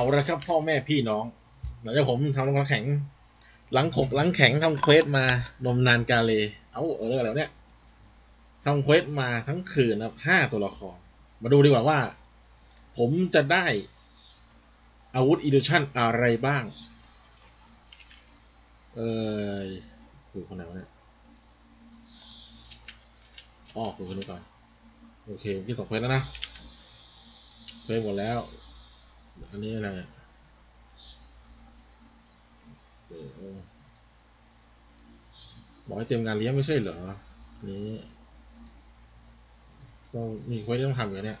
เอาละครับ พ่อแม่พี่น้อง หลังจากผมทำน้ำแข็ง หลังขบหลังแข็งทำเควสมานมนานกาเล เอาเออเรื่องอะไรวเนี่ยทำเควสมาทั้งคืนนะครับห้าตัวละคร มาดูดีกว่าว่า ผมจะได้อาวุธอีดิชั่นอะไรบ้าง เออคือคนไหนวะเนี่ยอ๋อคือคนนี้ก่อน โอเคที่สองเควสแล้วนะเควสหมดแล้ว อันนี้อะไรบอกให้เตรียมงานเลี้ยงไม่ใช่เหรอ นี้ก็มีเควสที่ต้องทำกันเนี่ย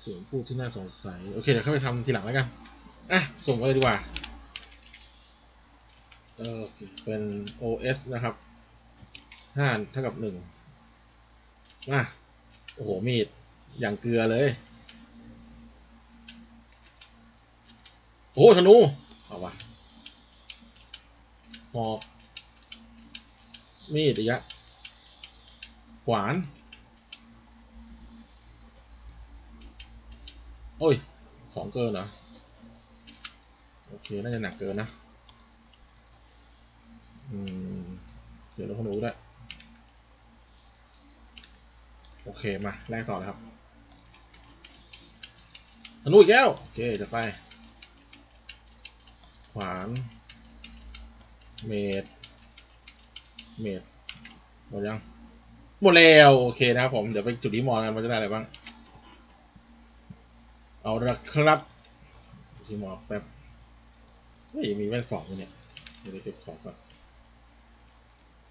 เสียงพูดที่น่าสงสัย โอเค เดี๋ยวเข้าไปทำทีหลังแล้วกัน อะ ส่งไปเลยดีกว่า เออ เป็น OS นะครับห้าเท่ากับหนึ่งอะ โอ้โห มีด อย่างเกลือเลย โอ้โหธนูเอาวะหอกมีดอีกอะขวาน โอ้ย ของเกินเหรอ โอเค น่าจะหนักเกินนะ อืม เดี๋ยวเราคนดูด้วย โอเค มา แลกต่อเลยครับธนูอีกแล้ว โอเค จะไป ขวาน เมดเมดหมดยัง หมดแล้ว โอเคนะครับผม เดี๋ยวไปจุดที่มองกันว่าจะได้อะไรบ้าง เอาละครับที่มองแป๊บเฮ้ยมีแว่นสองเนี่ยเดี๋ยวเก็บของก่อน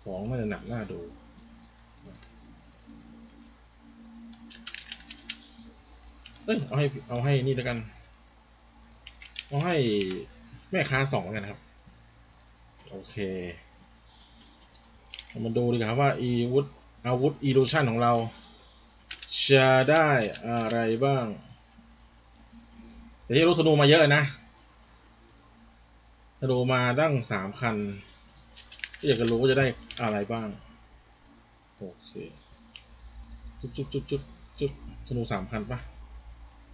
ของน่าจะหนักหน้าดูเอ้ยเอาให้เอาให้นี่แล้วกัน เอาให้ แม่ค้าสองกันครับ โอเคมาดูดีครับว่าอีวุธอาวุธอีลูชันของเรา จะได้อะไรบ้าง แต่ที่รู้ธนูมาเยอะเลยนะธนูมาตั้งสามคันก็อยากจะรู้ว่าจะได้อะไรบ้าง โอเค จุ๊บจุ๊บจุ๊บจุ๊บจุ๊บธนูสามคันปะ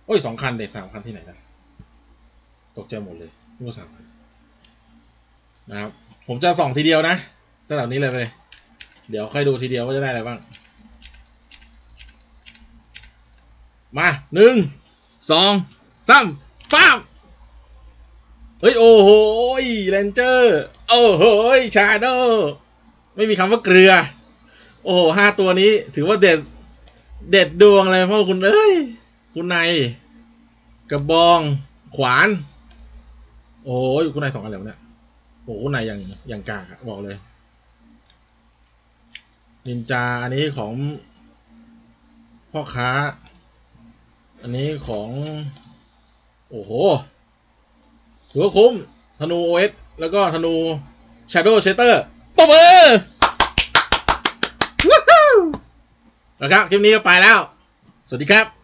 โอ้ยสองคันเด็สามคันที่ไหนนะ ตกใจหมดเลยธนูสามคันนะครับ ผมจะส่องทีเดียวนะตั้งแต่นี้เลยไปเลย เดี๋ยวค่อยดูทีเดียวว่าจะได้อะไรบ้าง มาหนึ่งสองสามป้ามเฮ้ย โอ้โหเรนเจอร์ โอ้โหชาโดไม่มีคำว่าเกลือ โอ้โหห้าตัวนี้ ถือว่าเด็ด เด็ดดวงเลยเพราะคุณ เอ้ย คุณนายกระบอง ขวาน โอ้ยคุณนายสองอันแล้วเนี่ยโอ้คุณนายอย่างอย่างกากอะบอกเลย นินจาอันนี้ของ พ่อค้า อันนี้ของ โอ้โหถือว่าคุ้มธนูโอเอสแล้วก็ธนู Shadow Shatter ตบมือวู้ฮู้แล้วครับ คลิปนี้ก็ไปแล้ว สวัสดีครับ